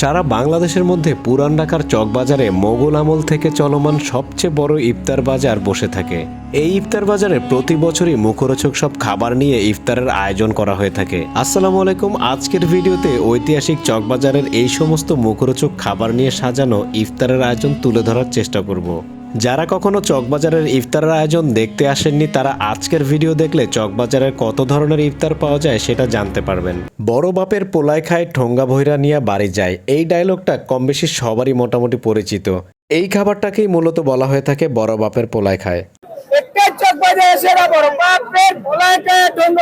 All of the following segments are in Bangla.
সারা বাংলাদেশের মধ্যে পুরান ঢাকার চকবাজারে মোগল আমল থেকে চলমান সবচেয়ে বড় ইফতার বাজার বসে থাকে। এই ইফতার বাজারে প্রতি বছরই মুখরোচক সব খাবার নিয়ে ইফতারের আয়োজন করা হয়ে থাকে। আসসালামু আলাইকুম, আজকের ভিডিওতে ঐতিহাসিক চকবাজারের এই সমস্ত মুখরোচক খাবার নিয়ে সাজানো ইফতারের আয়োজন তুলে ধরার চেষ্টা করব। যারা কখনো চকবাজারের ইফতারের আয়োজন দেখতে আসেননি, তারা আজকের ভিডিও দেখলে চকবাজারের কত ধরনের ইফতার পাওয়া যায় সেটা জানতে পারবেন। বড় বাপের পোলায় খায়, ঠোঙ্গা ভৈরা নিয়ে বাড়ি যায়। এই ডায়লগটা কম বেশি সবারই মোটামুটি পরিচিত। এই খাবারটাকেই মূলত বলা হয়ে থাকে বড় বাপের পোলায় খায়। বড় বাপের ভোলাকে ডঙ্গ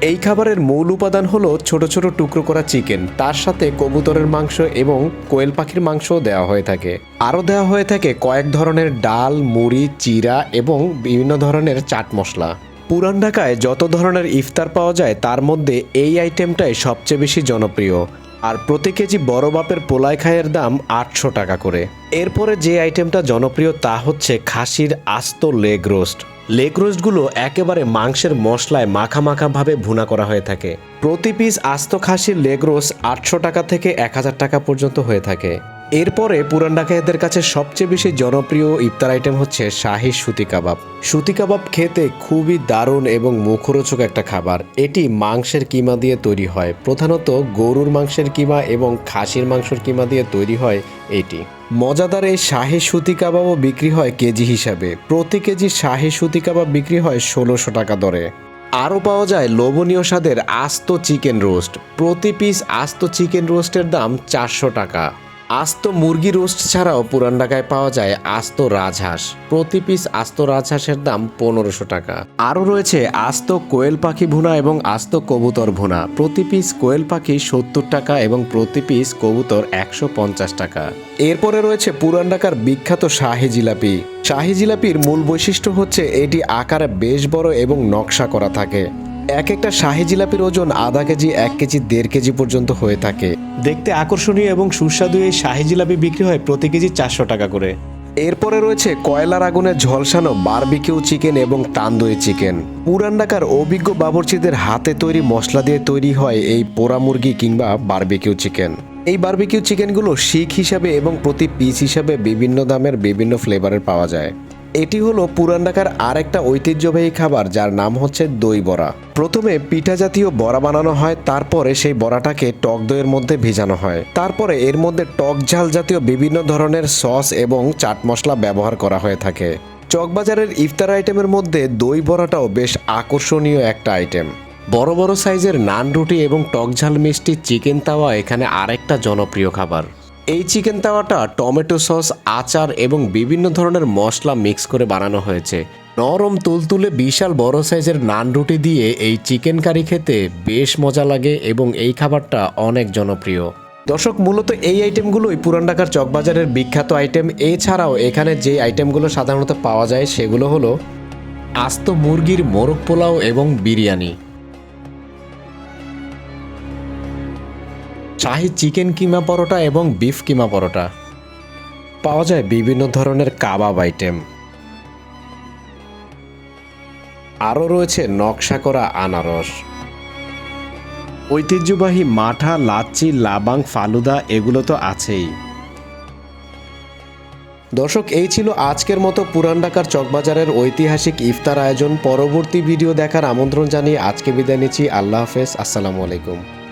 এই খাবারের মূল উপাদান হলো ছোট ছোট টুকরো করা চিকেন। তার সাথে কবুতরের মাংস এবং কোয়েল পাখির মাংসও দেওয়া হয়ে থাকে। আরও দেওয়া হয়ে থাকে কয়েক ধরনের ডাল, মুড়ি, চিরা এবং বিভিন্ন ধরনের চাট মশলা। পুরান ঢাকায় যত ধরনের ইফতার পাওয়া যায়, তার মধ্যে এই আইটেমটাই সবচেয়ে বেশি জনপ্রিয়। আর প্রতি কেজি বড় বাপের পোলাই খায়ের দাম আটশো টাকা করে। এরপরে যে আইটেমটা জনপ্রিয় তা হচ্ছে খাসির আস্ত লেগ রোস্ট। লেগ রোস্টগুলো একেবারে মাংসের মশলায় মাখা মাখা ভাবে ভুনা করা হয়ে থাকে। প্রতি পিস আস্ত খাসির লেগ রোস্ট আটশো টাকা থেকে এক হাজার টাকা পর্যন্ত হয়ে থাকে। এরপরে পুরান ঢাকাইদের কাছে সবচেয়ে বেশি জনপ্রিয় ইফতার আইটেম হচ্ছে শাহি সুতি কাবাব। সুতি কাবাব খেতে খুবই দারুণ এবং মুখরোচক একটা খাবার। এটি মাংসের কিমা দিয়ে তৈরি হয়। প্রধানত গরুর মাংসের কিমা এবং খাসির মাংসের কিমা দিয়ে তৈরি হয় এটি। মজাদার এই শাহি সুতি কাবাবও বিক্রি হয় কেজি হিসাবে। প্রতি কেজি শাহি সুতি কাবাব বিক্রি হয় ষোলোশো টাকা দরে। আরও পাওয়া যায় লোভনীয় স্বাদের আস্ত চিকেন রোস্ট। প্রতি পিস আস্ত চিকেন রোস্টের দাম চারশো টাকা। আস্ত মুরগি রোস্ট ছাড়াও পুরান ঢাকায় পাওয়া যায় আস্ত রাজহাঁস। প্রতি পিস আস্ত রাজহাঁসের দাম পনেরোশো টাকা। আরও রয়েছে আস্ত কোয়েল পাখি ভুনা এবং আস্ত কবুতর ভুনা। প্রতি পিস কোয়েল পাখি সত্তর টাকা এবং প্রতি পিস কবুতর একশো পঞ্চাশ টাকা। এরপরে রয়েছে পুরান ঢাকার বিখ্যাত শাহি জিলাপি। শাহি জিলাপির মূল বৈশিষ্ট্য হচ্ছে এটি আকারে বেশ বড় এবং নকশা করা থাকে। এক একটা শাহি জিলাপির ওজন আধা কেজি এক কেজি দেড় কেজি পর্যন্ত হয়ে থাকে। দেখতে আকর্ষণীয় এবং সুস্বাদু এই শাহি জিলাপি বিক্রি হয় প্রতি কেজি চারশো টাকা করে। এরপরে রয়েছে কয়লার আগুনে ঝলসানো বারবিকিউ চিকেন এবং তান্দুরি চিকেন। পুরান ঢাকার অভিজ্ঞ বাবরচিদের হাতে তৈরি মশলা দিয়ে তৈরি হয় এই পোড়া মুরগি কিংবা বারবিকিউ চিকেন। এই বারবিকিউ চিকেনগুলো শিখ হিসাবে এবং প্রতি পিস হিসাবে বিভিন্ন দামের বিভিন্ন ফ্লেভারের পাওয়া যায়। এটি হলো পুরান ঢাকার আরেকটা ঐতিহ্যবাহী খাবার, যার নাম হচ্ছে দই বড়া। প্রথমে পিঠা জাতীয় বড়া বানানো হয়, তারপরে সেই বড়াটাকে টক দইয়ের মধ্যে ভেজানো হয়। তারপরে এর মধ্যে টক ঝাল জাতীয় বিভিন্ন ধরনের সস এবং চাট মশলা ব্যবহার করা হয়ে থাকে। চকবাজারের ইফতার আইটেমের মধ্যে দই বড়াটাও বেশ আকর্ষণীয় একটা আইটেম। বড় বড় সাইজের নান রুটি এবং টক ঝাল মিষ্টি চিকেন তাওয়া এখানে আরেকটা জনপ্রিয় খাবার। এই চিকেন তাওয়াটা টমেটো সস, আচার এবং বিভিন্ন ধরনের মশলা মিক্স করে বানানো হয়েছে। নরম তুলতুলে বিশাল বড় সাইজের নান রুটি দিয়ে এই চিকেন কারি খেতে বেশ মজা লাগে এবং এই খাবারটা অনেক জনপ্রিয়। দর্শক, মূলত এই আইটেমগুলোই পুরান ঢাকার চকবাজারের বিখ্যাত আইটেম। এছাড়াও এখানে যে আইটেমগুলো সাধারণত পাওয়া যায় সেগুলো হলো আস্ত মুরগির মোরগ পোলাও এবং বিরিয়ানি। শাহি চিকেন কিমা পরোটা এবং বিফ কিমা পরোটা। পাওয়া যায় বিভিন্ন ধরনের কাবাব আইটেম। আরও রয়েছে নকশা করা আনারস। ঐতিহ্যবাহী মাঠা, লাচ্ছি, লাবাং, ফালুদা এগুলো তো আছেই। দর্শক, এই ছিল আজকের মতো পুরান ঢাকার চকবাজারের ঐতিহাসিক ইফতার আয়োজন। পরবর্তী ভিডিও দেখার আমন্ত্রণ জানিয়ে আজকে বিদায় নিচ্ছি। আল্লাহ হাফেজ। আসসালামু আলাইকুম।